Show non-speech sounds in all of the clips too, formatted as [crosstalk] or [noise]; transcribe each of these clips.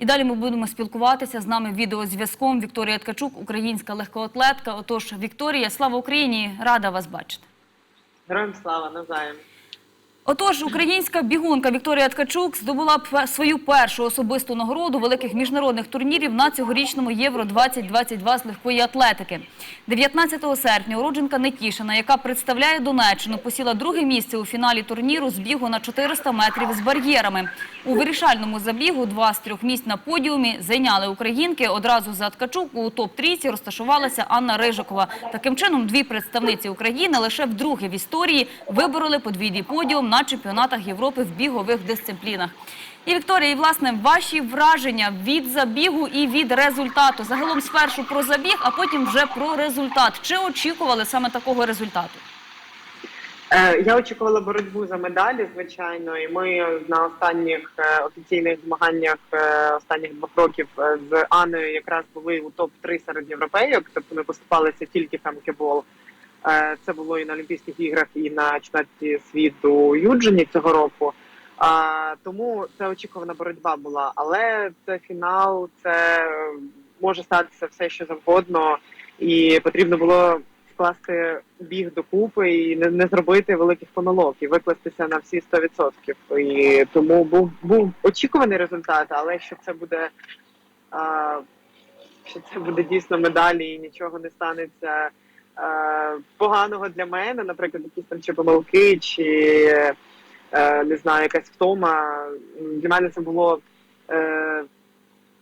І далі ми будемо спілкуватися з нами відеозв'язком. Вікторія Ткачук, українська легкоатлетка. Отож, Вікторія, слава Україні! Рада вас бачити. Героям слава навзаєм. Отож, українська бігунка Вікторія Ткачук здобула свою першу особисту нагороду великих міжнародних турнірів на цьогорічному Євро 2022 з легкої атлетики. 19 серпня уродженка Нетішина, яка представляє Донеччину, посіла друге місце у фіналі турніру з бігу на 400 метрів з бар'єрами. У вирішальному забігу два з трьох місць на подіумі зайняли українки. Одразу за Ткачук у топ-трійці розташувалася Анна Рижикова. Таким чином, дві представниці України лише вдруге в історії вибороли подвійний подіум на чемпіонатах Європи в бігових дисциплінах. І Вікторія, і власне ваші враження від забігу і від результату. Загалом спершу про забіг, а потім вже про результат. Чи очікували саме такого результату? Е, Я очікувала боротьбу за медалі, звичайно, і ми на останніх е, офіційних змаганнях е, останніх двох років з Анною якраз були у топ 3 серед європейок. Тобто ми поступалися тільки в хамкебол. Е, Це було і на Олімпійських іграх, і на чемпіонаті світу у Юджині цього року. А, тому це очікувана боротьба була. Але це фінал, це е, може статися все, що завгодно, і потрібно було скласти біг докупи і не, не зробити великих помилок і викластися на всі 100%. І тому був був очікуваний результат, але що це буде. А, що це буде дійсно медалі і нічого не станеться е, поганого для мене, наприклад, якісь там чи помилки, чи е, не знаю, якась втома. Для мене це було е,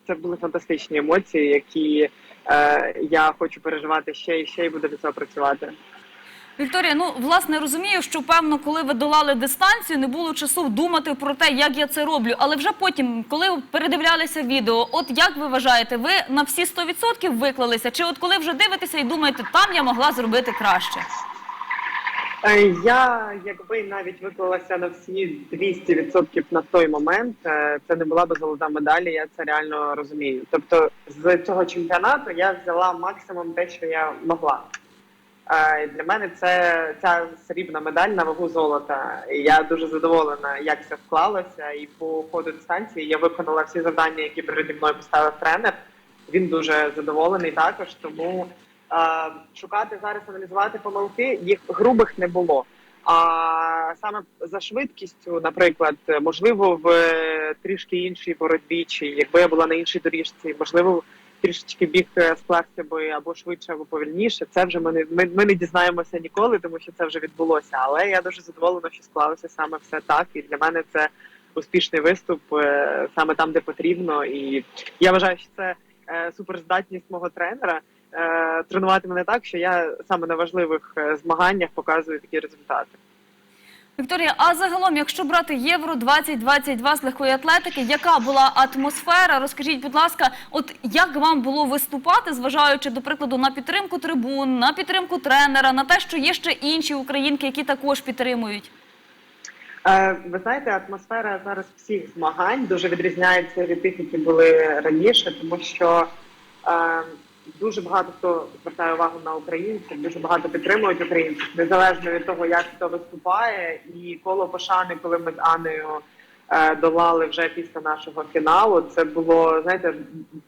це були фантастичні емоції, які е, я хочу переживати ще і ще і буду до цього працювати. Вікторія, ну власне розумію, що певно, коли ви долали дистанцію, не було часу думати про те, як я це роблю. Але вже потім, коли передивлялися відео, от як ви вважаєте, ви на всі 100% виклалися? Чи от коли вже дивитеся і думаєте, там я могла зробити краще? Е, Я якби навіть виклалася на всі 200% на той момент, е, це не була би золота медаль, я це реально розумію. Тобто з цього чемпіонату я взяла максимум те, що я могла. Для мене це ця срібна медаль на вагу золота. Я дуже задоволена, як це вклалося. І по ходу дистанції я виконала всі завдання, які переді мною поставив тренер. Він дуже задоволений також, тому е, шукати зараз, аналізувати помилки, їх грубих не було. А саме за швидкістю, наприклад, можливо, в е, трішки іншій боротьбі, чи якби я була на іншій доріжці, можливо, трішечки біг е, склався би або швидше, або повільніше. Це вже ми не ми, ми не дізнаємося ніколи, тому що це вже відбулося. Але я дуже задоволена, що склалося саме все так. І для мене це успішний виступ е, саме там, де потрібно. І я вважаю, що це е, суперздатність мого тренера. Тренувати мене так, що я саме на важливих змаганнях показую такі результати. Вікторія, а загалом, якщо брати Євро 2022 з легкої атлетики, яка була атмосфера? Розкажіть, будь ласка, от як вам було виступати, зважаючи до прикладу на підтримку трибун, на підтримку тренера, на те, що є ще інші українки, які також підтримують? Е, Ви знаєте, атмосфера зараз всіх змагань дуже відрізняється від тих, які були раніше, тому що е, дуже багато хто звертає увагу на українців, дуже багато підтримують українців, незалежно від того, як хто виступає, і коло пошани, коли ми з Анею е, долали вже після нашого фіналу, це було знаєте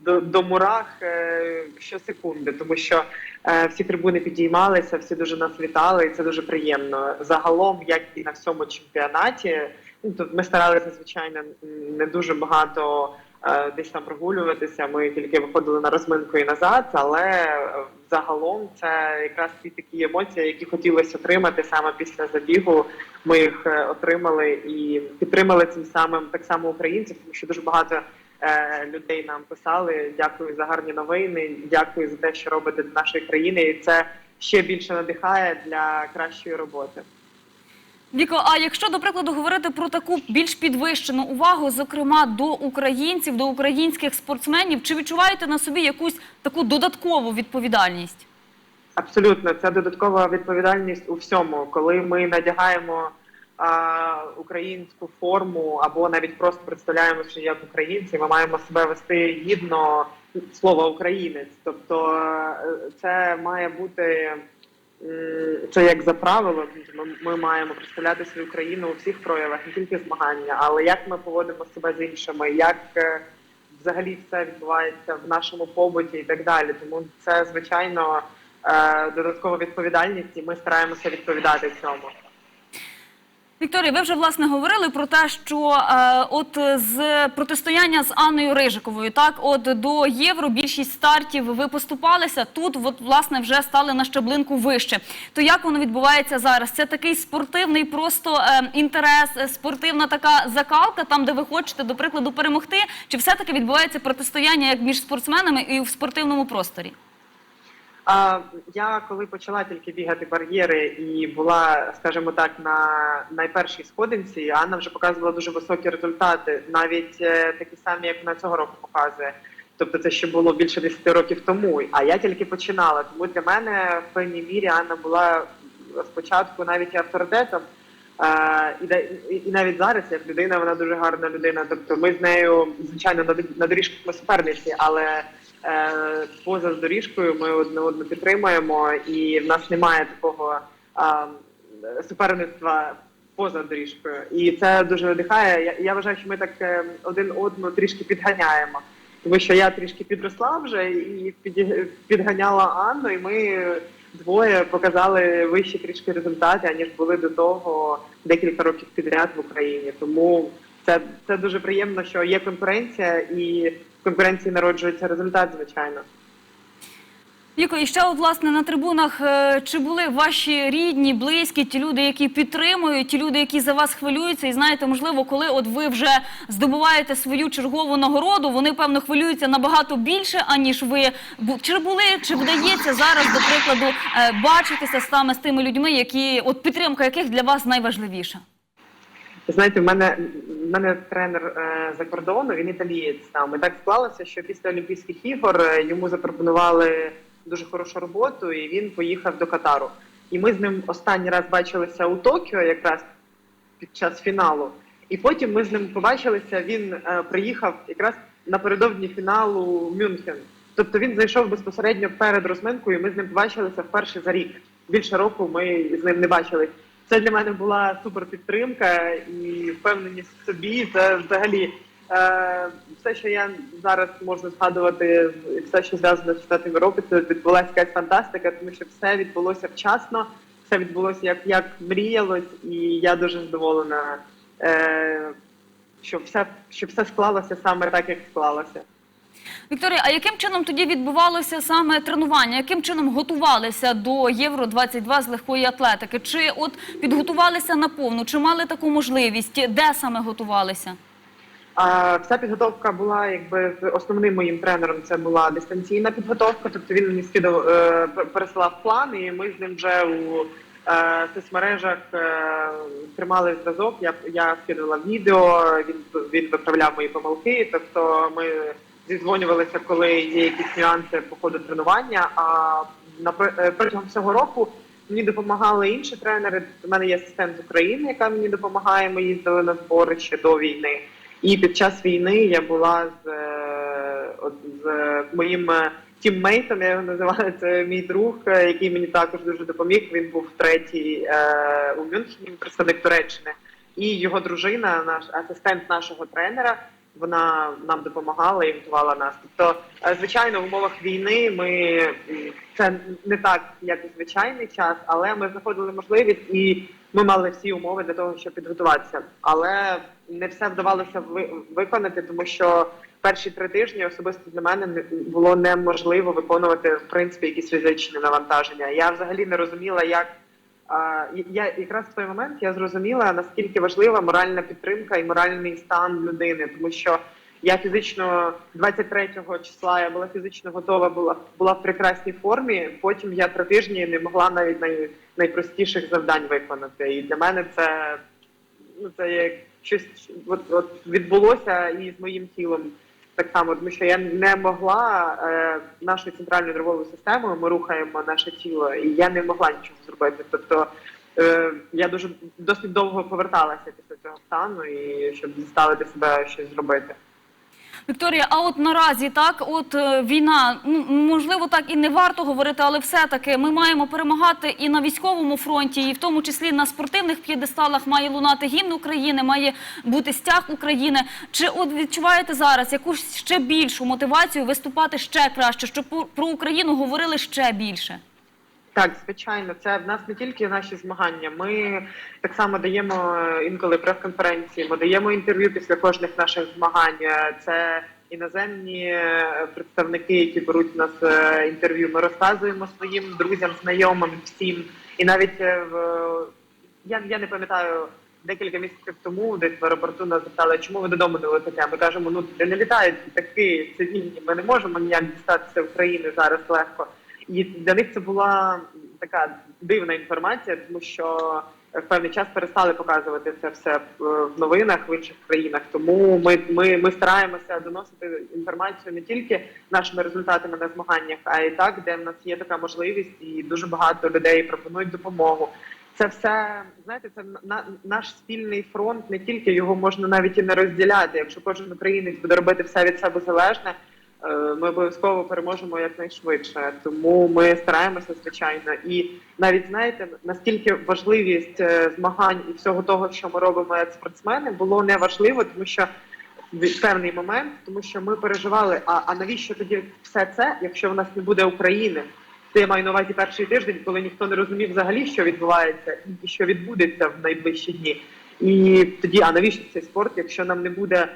до, до мурах е, щосекунди, тому що е, всі трибуни підіймалися, всі дуже нас вітали, і це дуже приємно. Загалом, як і на всьому чемпіонаті, ну то ми старалися звичайно не дуже багато десь там прогулюватися. Ми тільки виходили на розминку і назад, але е, загалом це якраз ті такі емоції, які хотілося отримати саме після забігу. Ми їх е, отримали і підтримали цим самим так само українців, тому що дуже багато е, людей нам писали. Дякую за гарні новини. Дякую за те, що робите для нашої країни, і це ще більше надихає для кращої роботи. Віко, а якщо, до прикладу, говорити про таку більш підвищену увагу, зокрема до українців, до українських спортсменів, чи відчуваєте на собі якусь таку додаткову відповідальність? Абсолютно, це додаткова відповідальність у всьому, коли ми надягаємо а, українську форму або навіть просто представляємося як українці. Ми маємо себе вести гідно слова українець. Тобто е, це має бути це як за правило. Ми, ми маємо представляти свою країну у всіх проявах, не тільки змагання, але як ми поводимо себе з іншими, як е, взагалі все відбувається в нашому побуті і так далі. Тому це звичайно е, додаткова відповідальність, і ми стараємося відповідати цьому. Вікторія, ви вже власне говорили про те, що е, от з протистояння з Анною Рижиковою, так от до євро більшість стартів ви поступалися. Тут от власне вже стали на щаблинку вище. То як воно відбувається зараз? Це такий спортивний просто е, інтерес, спортивна така закалка, там де ви хочете, до прикладу, перемогти, чи все таки відбувається протистояння як між спортсменами і в спортивному просторі? А я коли почала тільки бігати бар'єри і була, скажімо так, на найпершій сходинці, Анна вже показувала дуже високі результати, навіть е, такі самі, як вона цього року показує. Тобто це ще було більше 10 років тому. А я тільки починала. Тому для мене в певній мірі Анна була спочатку навіть і авторитетом. І, навіть зараз, як людина, вона дуже гарна людина. Тобто ми з нею, звичайно, на, д- на доріжках ми суперниці, але поза доріжкою ми одне одну підтримуємо, і в нас немає такого суперництва поза доріжкою. І це дуже надихає. Я, я вважаю, що ми так е, один одну трішки підганяємо. Тому що я трішки підросла вже і підганяла Анну, і ми двоє показали вищі трішки результати, аніж були до того декілька років підряд в Україні. Тому це, це дуже приємно, що є конкуренція, і конкуренції народжується результат, звичайно. Віко, і ще власне на трибунах е, чи були ваші рідні, близькі, ті люди, які підтримують, ті люди, які за вас хвилюються, і знаєте, можливо, коли от ви вже здобуваєте свою чергову нагороду, вони певно хвилюються набагато більше, аніж ви чи були, чи вдається зараз, до прикладу, е, бачитися саме з тими людьми, які от підтримка яких для вас найважливіша? Ви Знаєте, в мене в мене тренер е, за кордону, він італієць там. І так склалося, що після Олімпійських ігор е, йому запропонували дуже хорошу роботу, і він поїхав до Катару. І ми з ним останній раз бачилися у Токіо, якраз під час фіналу. І потім ми з ним побачилися. Він е, приїхав якраз напередодні фіналу Мюнхен. Тобто він зайшов безпосередньо перед розминкою. і Ми з ним побачилися вперше за рік. Більше року ми з ним не бачились. Це для мене була супер підтримка і впевненість в собі. Це взагалі е, все, що я зараз можу згадувати, і все, що зв'язано з Штатами Європи, це відбулася якась фантастика, тому що все відбулося вчасно, все відбулося як, як мріялось, і я дуже задоволена, е, що все, що все склалося саме так, як склалося. Вікторія, а яким чином тоді відбувалося саме тренування? Яким чином готувалися до Євро 22 з легкої атлетики? Чи от підготувалися наповну? Чи мали таку можливість? Де саме готувалися? Вся підготовка була якби основним моїм тренером. Це була дистанційна підготовка. Тобто він мені скидав е, пересилав план, і ми з ним вже у е, соцмережах е, тримали зв'язок. Я я скидувала відео. Він він виправляв мої помилки. Тобто ми зідзвонювалися, коли є якісь нюанси по ходу тренування. А напри- е, протягом всього року мені допомагали інші тренери. У мене є асистент з України, яка мені допомагає. Ми їздили на збори ще до війни. І під час війни я була з, е, з моїм е, тіммейтом, я його називаю, це мій друг, який мені також дуже допоміг. Він був третій у Мюнхені, представник Туреччини. І його дружина, наш асистент нашого тренера, вона нам допомагала і готувала нас. Тобто, е, звичайно, в умовах війни ми це не так, як звичайний час, але ми знаходили можливість і ми мали всі умови для того, щоб підготуватися. Але не все вдавалося ви- виконати, тому що перші три тижні особисто для мене не- було неможливо виконувати в принципі якісь фізичні навантаження. Я взагалі не розуміла, як я якраз в той момент я зрозуміла наскільки важлива моральна підтримка і моральний стан людини, тому що я фізично 23 числа я була фізично готова, була була в прекрасній формі. Потім я три тижні не могла навіть най, найпростіших завдань виконати. І для мене це ну це як щось от, от відбулося і з моїм тілом. Так само, тому що я не могла е, нашою центральною нервовою системою, ми рухаємо наше тіло, і я не могла нічого зробити. Тобто е, я дуже досить довго поверталася після цього стану, і щоб заставити себе щось зробити. Вікторія, а от наразі так, от е, війна, ну можливо, так і не варто говорити, але все-таки ми маємо перемагати і на військовому фронті, і в тому числі на спортивних п'єдесталах має лунати гімн України, має бути стяг України. Чи от відчуваєте зараз якусь ще більшу мотивацію виступати ще краще, щоб про- про Україну говорили ще більше? Так, звичайно, це в нас не тільки наші змагання. Ми так само даємо е, інколи прес-конференції, ми даємо інтерв'ю після кожних наших змагань. Е, Це іноземні е, представники, які беруть у нас інтерв'ю. Ми розказуємо своїм друзям, знайомим, всім. І навіть в я, я не пам'ятаю. Декілька місяців тому десь в аеропорту нас запитали, чому ви додому не летите. Ми кажемо, ну де не літають такі цивільні. Ми не можемо ніяк дістатися України зараз легко. І для них це була така дивна інформація, тому що в певний час перестали показувати це все в в новинах в інших країнах. Тому ми, ми, ми стараємося доносити інформацію не тільки нашими результатами на змаганнях, а й так, де в нас є така можливість, і дуже багато людей пропонують допомогу. Це все знаєте, це на, наш спільний фронт. Не тільки його можна навіть і не розділяти. Якщо кожен українець буде робити все від себе залежне, е, ми обов'язково переможемо якнайшвидше. Тому ми стараємося, звичайно, і навіть знаєте, наскільки важливість е, змагань і всього того, що ми робимо як спортсмени, було неважливо, тому що в певний момент, тому що ми переживали. А, а навіщо тоді все це, якщо в нас не буде України? Це я маю на увазі перший тиждень, коли ніхто не розумів взагалі, що відбувається, і що відбудеться в найближчі дні. І тоді, а навіщо цей спорт, якщо нам не буде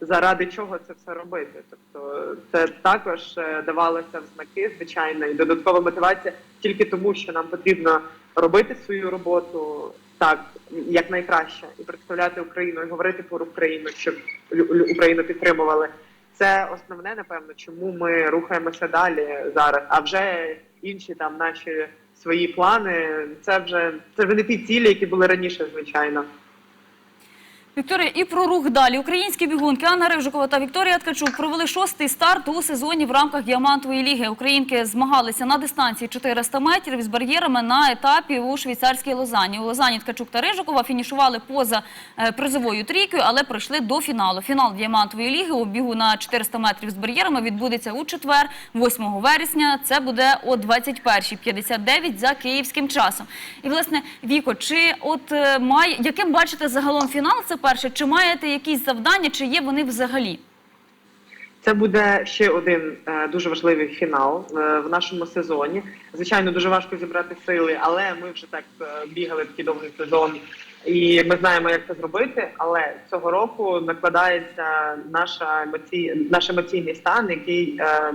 заради чого це все робити? Тобто це також е, давалося в знаки, звичайно, і додаткова мотивація тільки тому, що нам потрібно робити свою роботу так, як найкраще, і представляти Україну, і говорити про Україну, щоб Україну підтримували. Це основне, напевно, чому ми рухаємося далі зараз. А вже інші там наші свої плани. Це вже це вже не ті цілі, які були раніше, звичайно. Вікторія, і про рух далі. Українські бігунки Анна Ривжикова та Вікторія Ткачук провели шостий старт у сезоні в рамках діамантової ліги. Українки змагалися на дистанції 400 метрів з бар'єрами на етапі у швейцарській Лозані. У Лозані Ткачук та Рижикова фінішували поза е, призовою трійкою, але пройшли до фіналу. Фінал діамантової ліги у бігу на 400 метрів з бар'єрами відбудеться у четвер, 8 вересня. Це буде о 21.59 за київським часом. І власне, Віко, чи от е, має яким бачите загалом фінал? Це перше, чи маєте якісь завдання, чи є вони взагалі? Це буде ще один е, дуже важливий фінал е, в нашому сезоні. Звичайно, дуже важко зібрати сили, але ми вже так е, бігали такий довгий сезон, і ми знаємо, як це зробити. Але цього року накладається наша емоцій... наш емоційний стан, який е,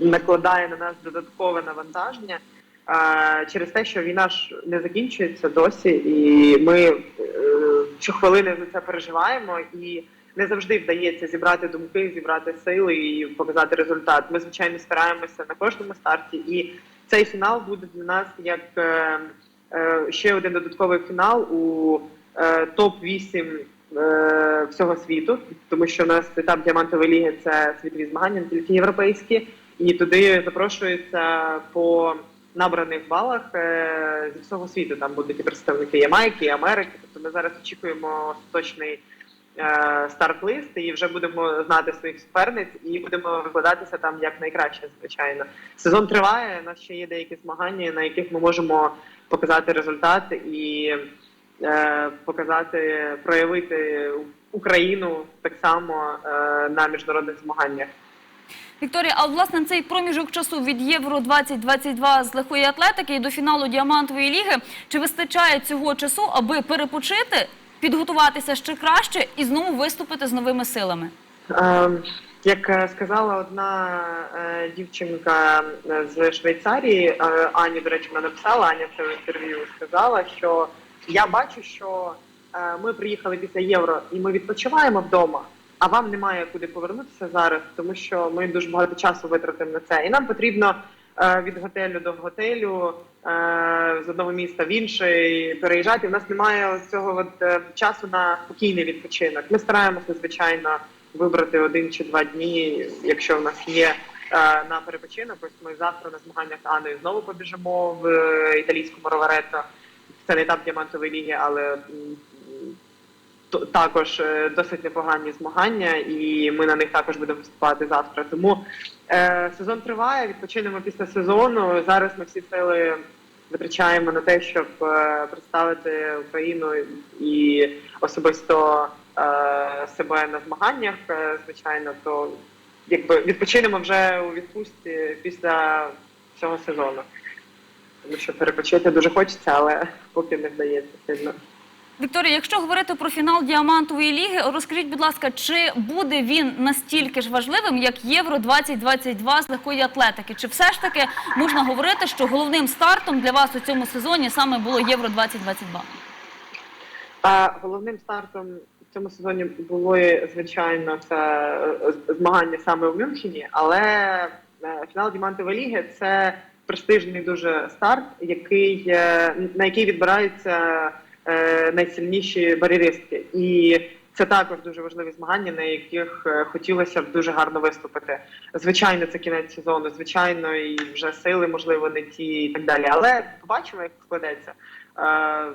накладає на нас додаткове навантаження. Е, Через те, що війна ж не закінчується досі, і ми е, щохвилини за це переживаємо, і не завжди вдається зібрати думки, зібрати сили і показати результат. Ми звичайно стараємося на кожному старті, і цей фінал буде для нас як е, е, ще один додатковий фінал у е, топ 8 е, всього світу, тому що у нас етап діамантової ліги це світові змагання, не тільки європейські, і туди запрошуються по набраних балах е, зі всього світу. Там будуть і представники Ямайки, і Америки. Тобто ми зараз очікуємо остаточний е, старт-лист і вже будемо знати своїх суперниць і будемо викладатися там як найкраще, звичайно. Сезон триває. У нас ще є деякі змагання, на яких ми можемо показати результат і е, показати, проявити Україну так само е, на міжнародних змаганнях. Вікторія, а власне цей проміжок часу від Євро 2022 з легкої атлетики і до фіналу діамантової ліги. Чи вистачає цього часу, аби перепочити, підготуватися ще краще і знову виступити з новими силами? Е, Як е, сказала одна е, дівчинка з Швейцарії, Ані, до речі, вона написала, Аня це в інтерв'ю сказала, що я бачу, що ми приїхали після євро і ми відпочиваємо вдома, а вам немає куди повернутися зараз, тому що ми дуже багато часу витратимо на це. І нам потрібно е, від готелю до готелю, е, з одного міста в інший переїжджати. У нас немає цього от, е, часу на спокійний відпочинок. Ми стараємося, звичайно, вибрати один чи два дні, якщо в нас є. е, На перепочинок, ось ми завтра на змаганнях Аною знову побіжимо в е, італійському Роваретто. Це не етап діамантової ліги, але також е, досить непогані змагання, і ми на них також будемо виступати завтра. Тому е, сезон триває, відпочинемо після сезону. Зараз ми всі сили витрачаємо на те, щоб е, представити Україну і особисто е, себе на змаганнях. е, звичайно, то якби відпочинемо вже у відпустці після цього сезону. Тому що перепочити дуже хочеться, але поки не вдається сильно. Вікторія, якщо говорити про фінал діамантової ліги, розкажіть, будь ласка, чи буде він настільки ж важливим, як Євро 2022 з легкої атлетики? Чи все ж таки можна говорити, що головним стартом для вас у цьому сезоні саме було Євро 2022? А головним стартом в цьому сезоні було звичайно це е, змагання саме в Мюнхені, але е, фінал Дімантової ліги це престижний дуже старт, який е, на який відбираються найсильніші бар'єристки. І це також дуже важливі змагання, на яких е, хотілося б дуже гарно виступити. Звичайно, це кінець сезону, звичайно, і вже сили, можливо, не ті і так далі. Але побачимо, як складеться. Е,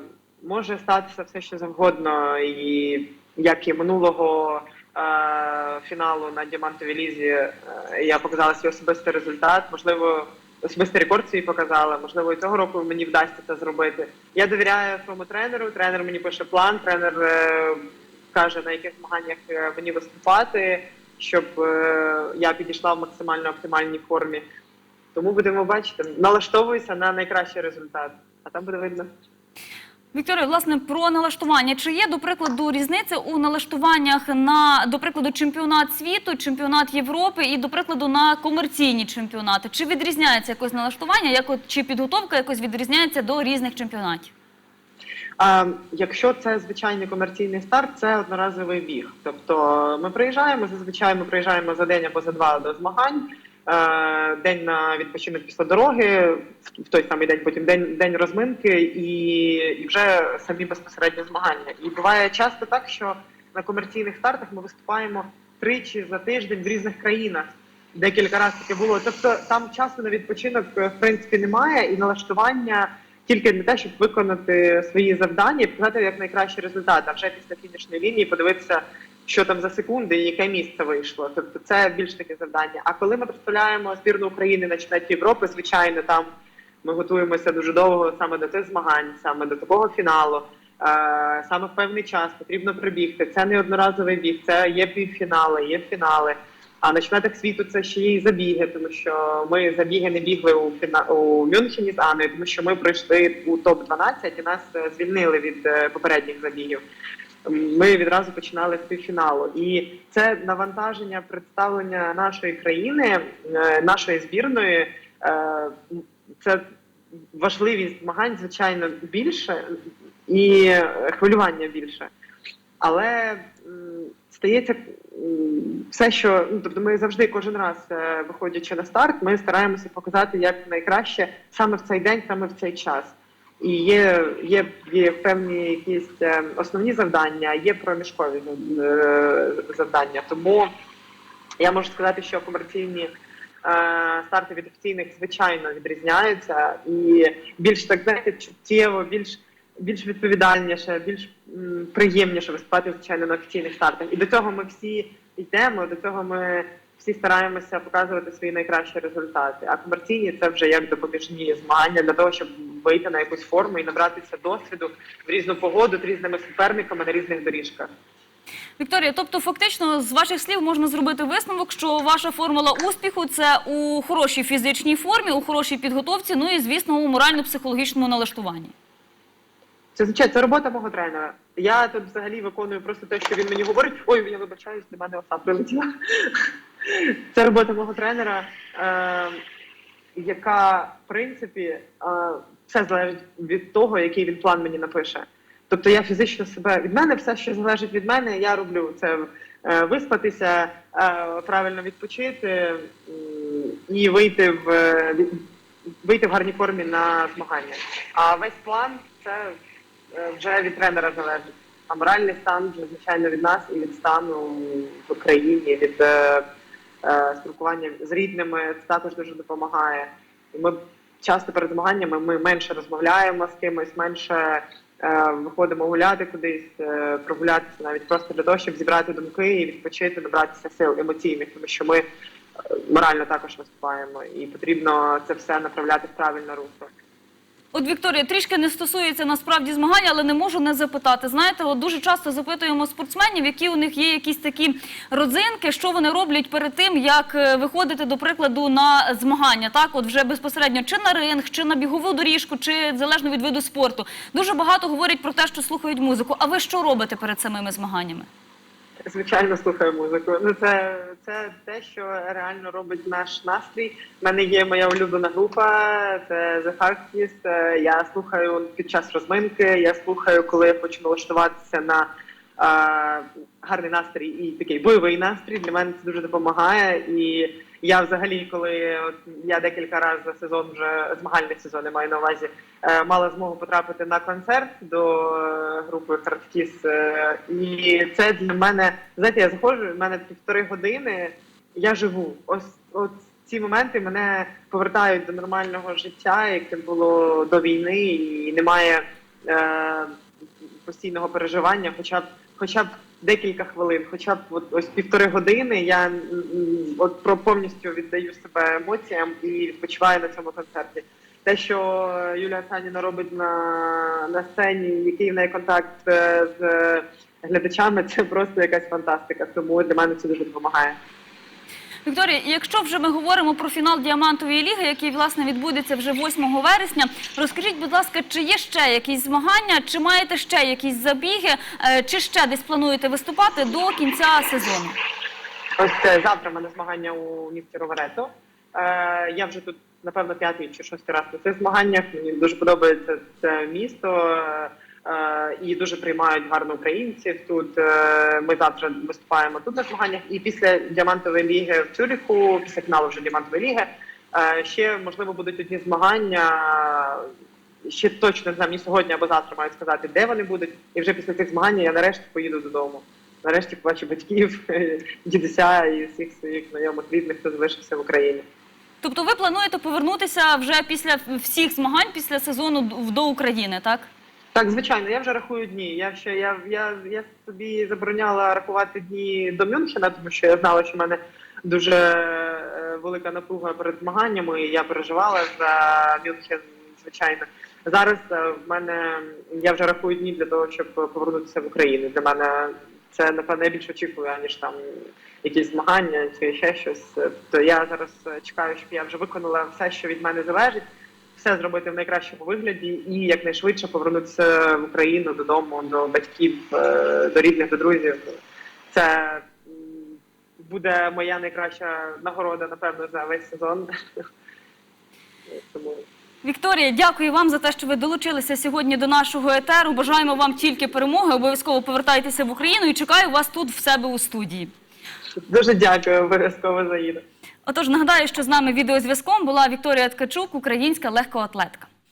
може статися все, що завгодно, і як і минулого е, фіналу на діамантовій лізі е, я показала свій особистий результат. Можливо, особистий рекорд свій показала. Можливо, і цього року мені вдасться це зробити. Я довіряю своєму тренеру. Тренер мені пише план. Тренер е, каже, на яких змаганнях е, мені виступати, щоб е, я підійшла в максимально оптимальній формі. Тому будемо бачити. Налаштовуюся на найкращий результат, а там буде видно. Вікторія, власне, про налаштування. Чи є, до прикладу, різниця у налаштуваннях на, до прикладу, чемпіонат світу, чемпіонат Європи і, до прикладу, на комерційні чемпіонати? Чи відрізняється якось налаштування, як от, чи підготовка якось відрізняється до різних чемпіонатів? А якщо це звичайний комерційний старт, це одноразовий біг. Тобто ми приїжджаємо, зазвичай ми приїжджаємо за день або за два до змагань. Е, День на відпочинок після дороги, в той самий день, потім день, день розминки і, і вже самі безпосередньо змагання. І буває часто так, що на комерційних стартах ми виступаємо тричі за тиждень в різних країнах. Декілька разів таке було. Тобто там часу на відпочинок е, в принципі немає, і налаштування тільки для те, щоб виконати свої завдання і показати як найкращий результат, а вже після фінішної лінії подивитися, що там за секунди і яке місце вийшло. Тобто це більш таке завдання. А коли ми представляємо збірну України на чемпіонаті Європи, звичайно, там ми готуємося дуже довго саме до цих змагань, саме до такого фіналу. Е, Саме в певний час потрібно прибігти. Це не одноразовий біг, це є півфінали, є фінали. А на чемпіонатах світу це ще є і забіги, тому що ми забіги не бігли у фіна у Мюнхені з Анною, тому що ми пройшли у топ 12 і нас звільнили від е, попередніх забігів. Ми відразу починали з півфіналу, і це навантаження представлення нашої країни, е, нашої збірної. е, Це важливість змагань, звичайно, більше і е, хвилювання більше. Але стається все, що ну, тобто ми завжди кожен раз, виходячи на старт, ми стараємося показати як найкраще саме в цей день, саме в цей час. І є, є, є певні якісь е, основні завдання, є проміжкові е, завдання. Тому я можу сказати, що комерційні е, старти від офіційних звичайно відрізняються і більш так знаєте, чуттєво, більш більш відповідальніше, більш м, приємніше виступати звичайно на офіційних стартах. І до цього ми всі йдемо, до цього ми всі стараємося показувати свої найкращі результати. А комерційні це вже як допоміжні змагання для того, щоб вийти на якусь форму і набратися досвіду в різну погоду з різними суперниками на різних доріжках. Вікторія, тобто, фактично, з ваших слів можна зробити висновок, що ваша формула успіху це у хорошій фізичній формі, у хорошій підготовці, ну і звісно, у морально-психологічному налаштуванні. Це звичайно, це робота мого тренера. Я тут взагалі виконую просто те, що він мені говорить. Ой, я вибачаюсь, до мене оса прилетіла. Це робота мого тренера, е, яка, в принципі, е, все залежить від того, який він план мені напише. Тобто я фізично себе від мене, все, що залежить від мене, я роблю це е, виспатися, е, правильно відпочити м, і вийти в е, вийти в гарній формі на змагання. А весь план це е, вже від тренера залежить. А моральний стан звичайно від нас і від стану в країні, від е, е, спілкування з рідними це також дуже допомагає. І ми часто перед змаганнями ми менше розмовляємо з кимось, менше е, виходимо гуляти кудись, е, прогулятися навіть просто для того, щоб зібрати думки і відпочити, набратися сил емоційних, тому що ми е, морально також виступаємо, і потрібно це все направляти в правильне русло. От Вікторія, трішки не стосується насправді змагань, але не можу не запитати. Знаєте, от дуже часто запитуємо спортсменів, які у них є якісь такі родзинки, що вони роблять перед тим, як е, виходити, до прикладу, на змагання. Так, от вже безпосередньо чи на ринг, чи на бігову доріжку, чи залежно від виду спорту. Дуже багато говорять про те, що слухають музику. А ви що робите перед самими змаганнями? Звичайно, слухаю музику. Ну це, це те, що реально робить наш настрій. У мене є моя улюблена група, це The Hardkiss. Е, Я слухаю під час розминки. Я слухаю, коли я хочу налаштуватися на а, гарний настрій і такий бойовий настрій. Для мене це дуже допомагає. І я взагалі, коли от я декілька разів за сезон, вже змагальний сезон я маю на увазі, е, мала змогу потрапити на концерт до е, групи Хардкіс. е, І це для мене, знаєте, я заходжу, в мене півтори години, я живу. Ось от ці моменти мене повертають до нормального життя, яке було до війни, і немає постійного переживання, хоча б хоча б декілька хвилин, хоча б от ось півтори години я от про повністю віддаю себе емоціям і відпочиваю на цьому концерті. Те, що Юлія Саніна робить на, на сцені, який в неї контакт е, з глядачами, це просто якась фантастика. Тому для мене це дуже допомагає. Вікторія, якщо вже ми говоримо про фінал діамантової ліги, який власне відбудеться вже 8 вересня, розкажіть, будь ласка, чи є ще якісь змагання, чи маєте ще якісь забіги, е, чи ще десь плануєте виступати до кінця сезону? Ось е, завтра в мене змагання у місті Роверето. Е, я вже тут, напевно, п'ятий чи шостий раз на цих змаганнях. Мені дуже подобається це місто і дуже приймають гарно українців. Тут е, ми завтра виступаємо тут на змаганнях. І після діамантової ліги в Цюріху, після фіналу вже діамантової ліги, е, ще можливо будуть одні змагання. Ще точно не знаю, мені сьогодні або завтра мають сказати, де вони будуть. І вже після цих змагань я нарешті поїду додому. Нарешті побачу батьків, [laughs] дідуся і всіх своїх знайомих рідних, хто залишився в Україні. Тобто ви плануєте повернутися вже після всіх змагань, після сезону до України, так? Так, звичайно, я вже рахую дні. Я ще я, я, я собі забороняла рахувати дні до Мюнхена, тому що я знала, що в мене дуже е, велика напруга перед змаганнями. і Я переживала за Мюнхен, звичайно. Зараз е, в мене я вже рахую дні для того, щоб повернутися в Україну. Для мене це напевно я більше очікую, аніж там якісь змагання чи ще щось. Тобто я зараз е, чекаю, щоб я вже виконала все, що від мене залежить все зробити в найкращому вигляді і якнайшвидше повернутися в Україну додому, до батьків, е, до рідних, до друзів. Це буде моя найкраща нагорода, напевно, за весь сезон. Тому Вікторія, дякую вам за те, що ви долучилися сьогодні до нашого етеру. Бажаємо вам тільки перемоги. Обов'язково повертайтеся в Україну і чекаю вас тут в себе у студії. дуже дякую, обов'язково заїду. Отож, нагадаю, що з нами відеозв'язком була Вікторія Ткачук, українська легкоатлетка.